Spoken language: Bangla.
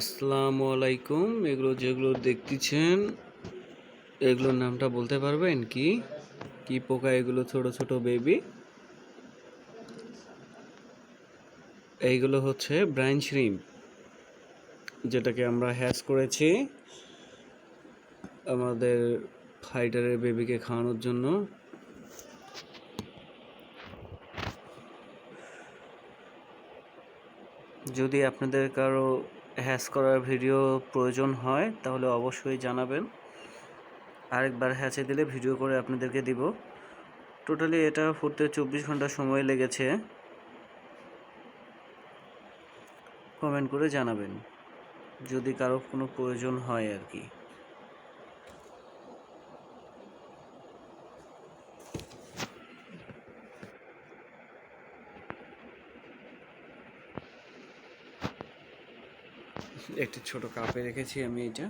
আসসালামু আলাইকুম। এগুলো যেগুলো দেখতেছেন, এগুলোর নামটা বলতে পারবেন কি? কি পোকা এগুলো ছোট ছোট বেবি? এইগুলো হচ্ছে ব্রাইন শ্রিম, যেটাকে আমরা হ্যাচ করেছি আমাদের ফাইটারের বেবিকে খাওয়ানোর জন্য। যদি আপনাদের কারও হ্যাশ করার ভিডিও প্রয়োজন হয়, তাহলে অবশ্যই জানাবেন। আরেকবার হ্যাচে দিলে ভিডিও করে আপনাদেরকে দিব। টোটালি এটা ফুটতে চব্বিশ ঘণ্টা সময় লেগেছে। কমেন্ট করে জানাবেন, যদি কারও কোনো প্রয়োজন হয় আর কি। একটি ছোট কাপে রেখেছি আমি এটা।